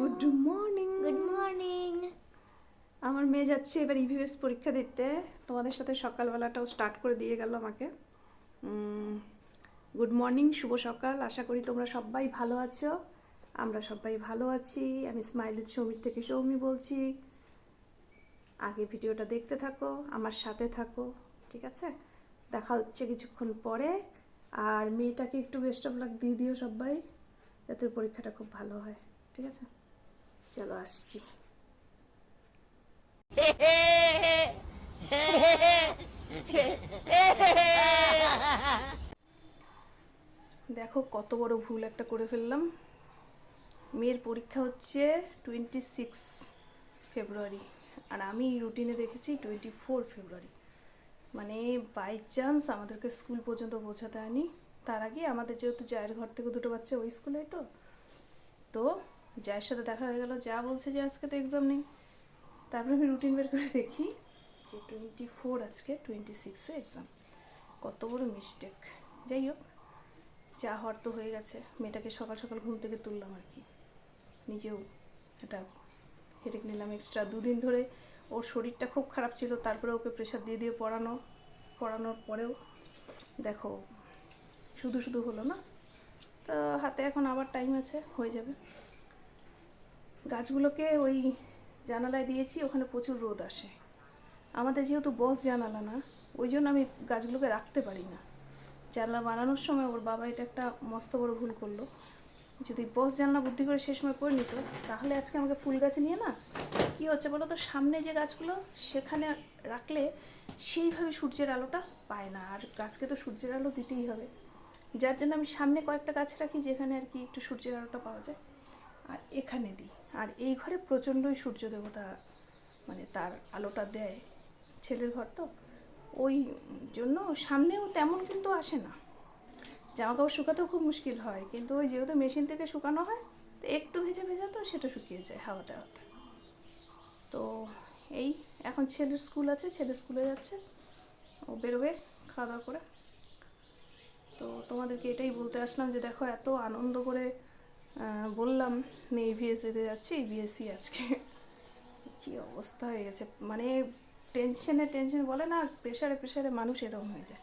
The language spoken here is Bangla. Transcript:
গুড মর্নিং গুড মর্নিং আমার মেয়ে যাচ্ছে এবার ইভিএস পরীক্ষা দিতে। তোমাদের সাথে সকালবেলাটাও স্টার্ট করে দিয়ে গেল আমাকে। গুড মর্নিং শুভ সকাল। আশা করি তোমরা সবাই ভালো আছো। আমরা সবাই ভালো আছি। আমি স্মাইল সৌমির থেকে সৌমি বলছি। আগে ভিডিওটা দেখতে থাকো আমার সাথে থাকো ঠিক আছে? দেখা হচ্ছে কিছুক্ষণ পরে। আর মেয়েটাকে একটু বেস্ট অফ লাক দিয়ে দিও সবাই যাতে পরীক্ষাটা খুব ভালো হয় ঠিক আছে? চলো আসছি। দেখো কত বড় ভুল একটা করে ফেললাম। মেয়ের পরীক্ষা হচ্ছে টোয়েন্টি সিক্স ফেব্রুয়ারি, আর আমি রুটিনে দেখেছি টোয়েন্টি ফোর ফেব্রুয়ারি। মানে বাই চান্স আমাদেরকে স্কুল পর্যন্ত পৌঁছাতে হয়নি। তার আগে আমাদের যেহেতু জায়ের ঘর থেকে দুটো বাচ্চা ওই স্কুলে তো তো জায়ের সাথে দেখা হয়ে গেল, যা বলছে যে আজকে তো এক্সাম নেই। তারপরে আমি রুটিন বের করে দেখি যে টোয়েন্টি ফোর আজকে টোয়েন্টি সিক্সে এক্সাম কত বড় মিস্টেক যাই হোক, যা হওয়ার তো হয়ে গেছে। মেয়েটাকে সকাল সকাল ঘুম থেকে তুললাম আর কি। নিজেও এটা হেডেক নিলাম এক্সট্রা দুদিন ধরে ওর শরীরটা খুব খারাপ ছিল, তারপরে ওকে প্রেশার দিয়ে দিয়ে পড়ানো, পড়ানোর পরেও দেখো শুধু শুধু হলো না। তো হাতে এখন আবার টাইম আছে, হয়ে যাবে। গাছগুলোকে ওই জানালায় দিয়েছি, ওখানে প্রচুর রোদ আসে। আমাদের যেহেতু বস জানালা না, ওই জন্য আমি গাছগুলোকে রাখতে পারি না। জানলা বানানোর সময় ওর বাবা এটা একটা মস্ত বড় ভুল করল। যদি বস জানলা বুদ্ধি করে সে সময় করে নিত, তাহলে আজকে আমাকে ফুল গাছ নিয়ে না, কী হচ্ছে বলো তো, সামনে যে গাছগুলো সেখানে রাখলে সেইভাবে সূর্যের আলোটা পায় না, আর গাছকে তো সূর্যের আলো দিতেই হবে। যার জন্য আমি সামনে কয়েকটা গাছ রাখি, যেখানে আর কি একটু সূর্যের আলোটা পাওয়া যায়। আর এখানে দিই। আর এই ঘরে প্রচণ্ডই সূর্য দেবতা মানে তার আলোটা দেয়, ছেলের ঘর তো। ওই জন্য সামনেও তেমন কিন্তু আসে না। জামা কাপড় শুকাতেও খুব মুশকিল হয়, কিন্তু ওই যেহেতু মেশিন থেকে শুকানো হয়, তো একটু ভেজে ভেজে তো সেটা শুকিয়ে যায় হাওয়াতে হাওয়াতে। তো এই এখন ছেলের স্কুল আছে, ছেলে স্কুলে যাচ্ছে। ও বেরোবে খাওয়া দাওয়া করে। তো তোমাদেরকে এটাই বলতে আসলাম যে দেখো এত আনন্দ করে বললাম মেয়ে ইভিএস দিতে যাচ্ছে বিএসসি আজকে। কী অবস্থা হয়ে গেছে? মানে টেনশনে টেনশন বলে না প্রেশারে প্রেশারে মানুষ এরকম হয়ে যায়।